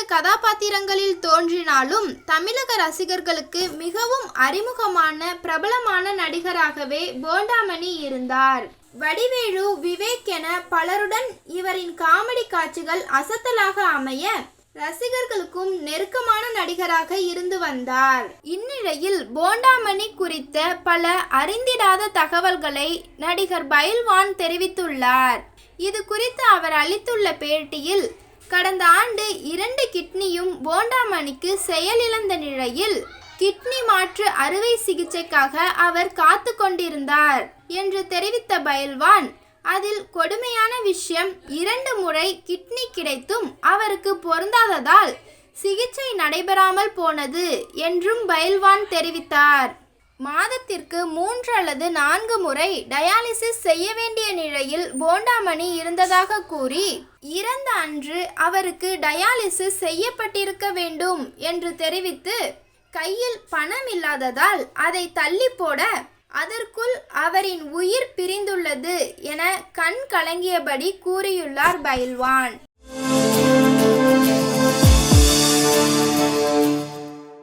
கதாபாத்திரங்களில் தோன்றினாலும் தமிழக ரசிகர்களுக்கு மிகவும் அறிமுகமான பிரபலமான நடிகராகவே போண்டாமணி இருந்தார். வடிவேலு விவேக் என பலருடன் இவரின் காமெடி காட்சிகள் அசத்தலாக அமைய ரசிகர்களுக்கும் நெருக்கமான நடிகராக இருந்து வந்தார். இந்நிலையில் போண்டாமணி குறித்த பல அறிந்திடாத தகவல்களை நடிகர் பயில்வான் தெரிவித்துள்ளார். இது குறித்து அவர் அளித்துள்ள பேட்டியில் கடந்த ஆண்டு இரண்டு கிட்னியும் போண்டாமணிக்கு செயலிழந்த நிலையில் கிட்னி மாற்று அறுவை சிகிச்சைக்காக அவர் காத்து கொண்டிருந்தார் என்று தெரிவித்த பயில்வான் அதில் கொடுமையான விஷயம் இரண்டு முறை கிட்னி கிடைத்தும் அவருக்கு பொருந்தாததால் சிகிச்சை நடைபெறாமல் போனது என்றும் பயில்வான் தெரிவித்தார். மாதத்திற்கு மூன்று அல்லது நான்கு முறை டயாலிசிஸ் செய்ய வேண்டிய நிலையில் போண்டாமணி இருந்ததாக கூறி இறந்த அன்று அவருக்கு டயாலிசிஸ் செய்யப்பட்டிருக்க வேண்டும் என்று தெரிவித்து கையில் பணம் இல்லாததால் அதை தள்ளி போட அதற்குள் அவரின் உயிர் பிரிந்துள்ளது என கண் கலங்கியபடி கூறியுள்ளார் பயில்வான்